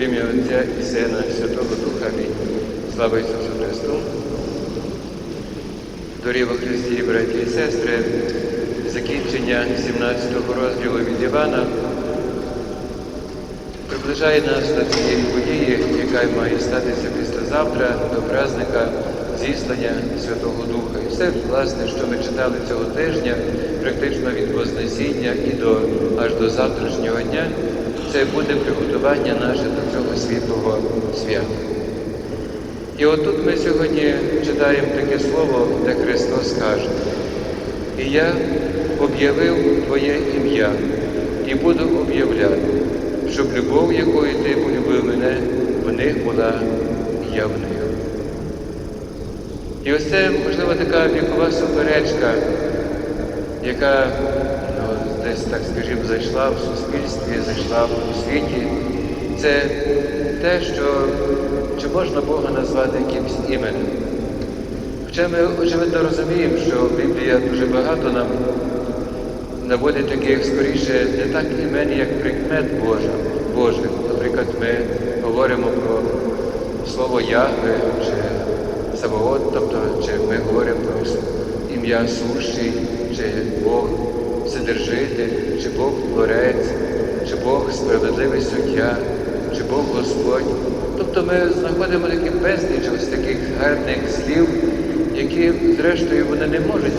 В ім'я Отця і Сина, Святого Духа. Амінь. Слава Ісусу Христу. Дорогі во Христі, браті і сестри, закінчення 17-го розділу від Івана приближає нас до цієї події, яка має статися післязавтра до праздника зіслання Святого Духа. І все, власне, що ми читали цього тижня, практично від Вознесіння і до аж до завтрашнього дня, це буде приготування наше до цього світлого свята. І отут ми сьогодні читаємо таке слово, де Христос каже, і я об'явив Твоє ім'я і буду об'являти, щоб любов, якою ти полюбив мене, в них була і я в них. І ось це, можливо, така вікова суперечка, яка десь, так скажімо, зайшла в суспільстві, зайшла в світі. Це те, що чи можна Бога назвати якимось іменем. Хоча ми, очевидно, розуміємо, що Біблія дуже багато нам наводить таких скоріше не так імен, як прикмет Божих. Наприклад, ми говоримо про слово Ягве чи Савоот, тобто чи ми говоримо про ім'я сущий, чи Бог Вседержитель, чи Бог Творець, чи Бог справедливий суддя, чи Бог Господь. Тобто ми знаходимо такі безліч ось таких гарних слів, які, зрештою, вони не можуть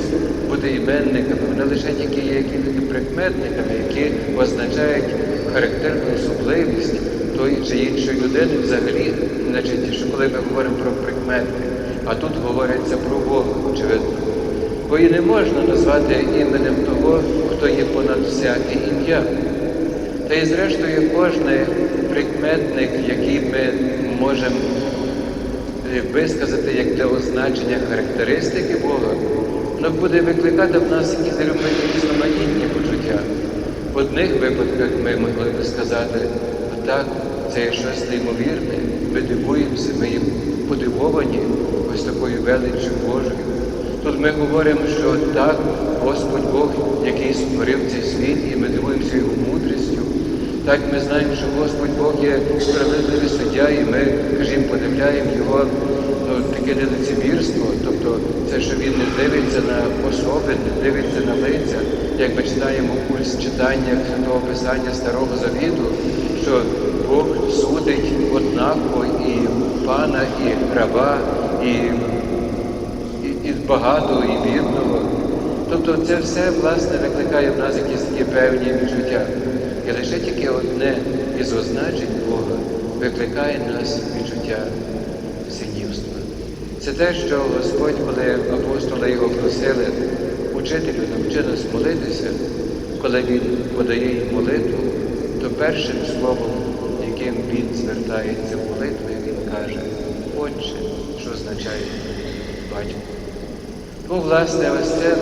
бути іменниками, вони лише тільки є якимись прикметниками, які означають характерну особливість тої чи іншої людини взагалі, значить, що коли ми говоримо про прикмети, а тут говориться про Бога, очевидно. Бо і не можна назвати іменем того, хто є понад всяке ім'я. Та й зрештою кожний прикметник, який ми можемо висказати як для означення характеристики Бога, воно буде викликати в нас якісь різноманітні почуття. В одних випадках ми могли би сказати, так, це є щось неймовірне, ми дивуємося, ми подивовані ось такою величчю Божою. Тут ми говоримо, що так, Господь Бог, який створив цей світ, і ми дивуємося його мудрістю. Так ми знаємо, що Господь Бог є справедливий суддя, і ми, скажімо, подивляємо його ну, таке нелицемірство, тобто це, що він не дивиться на особи, не дивиться на лиця, як ми читаємо у читаннях Святого Писання Старого Завіту, що Бог судить однаково і пана, і раба, і, і, і багатого, і бідного. Тобто це все, власне, викликає в нас якісь такі певні відчуття. І лише тільки одне із означень Бога викликає нас відчуття синівства. Це те, що Господь, коли апостоли його просили, учителю навчи нас молитися, коли Він подає їм молитву, то першим словом, яким він звертається в молитві, він каже Отче, що означає батько. Тому, власне, ось це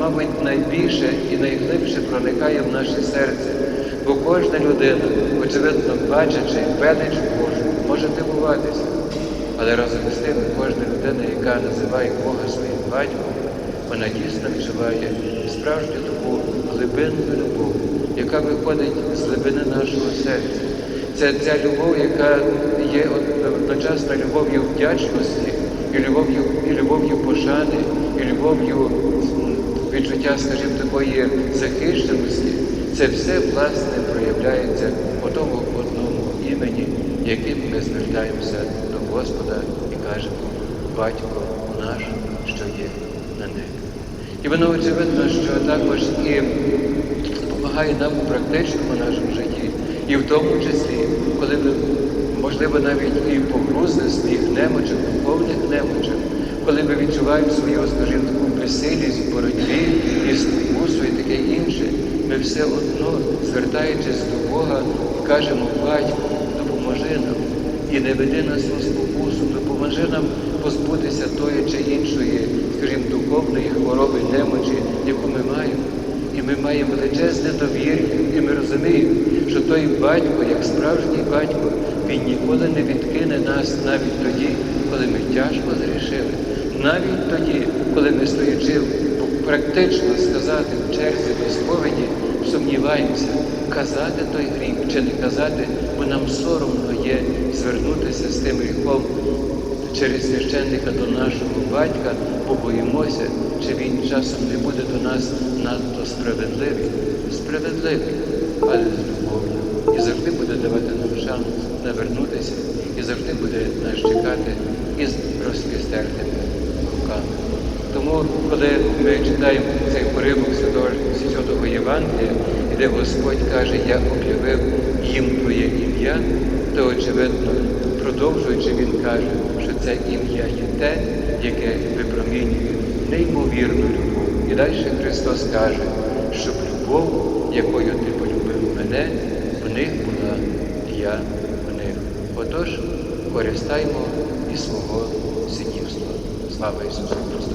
мабуть, найбільше і найглибше проникає в наше серце, бо кожна людина, очевидно, бачачи велич Божу, може дивуватися. Але разом з тим кожна людина, яка називає Бога своїм батьком, вона дійсно відчуває справжню таку глибинну любов, яка виходить з глибини нашого серця. Це ця любов, яка є одночасно любов'ю вдячності, і любов'ю і любов'ю пошани, і любов'ю відчуття, скажімо, такої захищеності, це все, власне, проявляється у тому одному імені, яким ми звертаємося до Господа і кажемо, Батько наш, що є на небі. І воно очевидно, що також і допомагає нам у практичному нашому житті, і в тому числі, коли ми, можливо, навіть і погрузли своїх немочах, духовних немочах, коли ми відчуваємо свою, скажімо, таку безсилість в боротьбі і спокусу і таке інше, ми все одно, звертаючись до Бога, кажемо, Батько, допоможи нам і не веди нас у спокусу, допоможи нам позбутися тої чи іншої, скажімо, духовної хвороби, немочі, яку ми маємо. І ми маємо величезне довір'я, і ми розуміємо, що той батько, як справжній батько, він ніколи не відкине нас навіть тоді, коли ми тяжко зрішили. Навіть тоді, коли ми стоячи практично сказати в черзі до сповіді, сумніваємося, казати той гріх чи не казати, бо нам соромно є звернутися з тим гріхом через священника до нашого батька, бо боїмося, чи він часом не буде до нас надто справедливий. Справедливий, але з любов'ю. І завжди буде давати нам шанс навернутися, і завжди буде нас чекати із розкистертими руками. Тому, коли ми читаємо цей поривок Святого, Євангелія, де Господь каже, я об'явив їм Твоє ім'я, то очевидно, продовжуючи, Він каже, що це ім'я є те, яке випромінює неймовірну любов. І далі Христос каже, щоб любов, якою ти полюбив мене, в них була я в них. Отож, користаймо і свого синівства. Слава Ісусу Христу!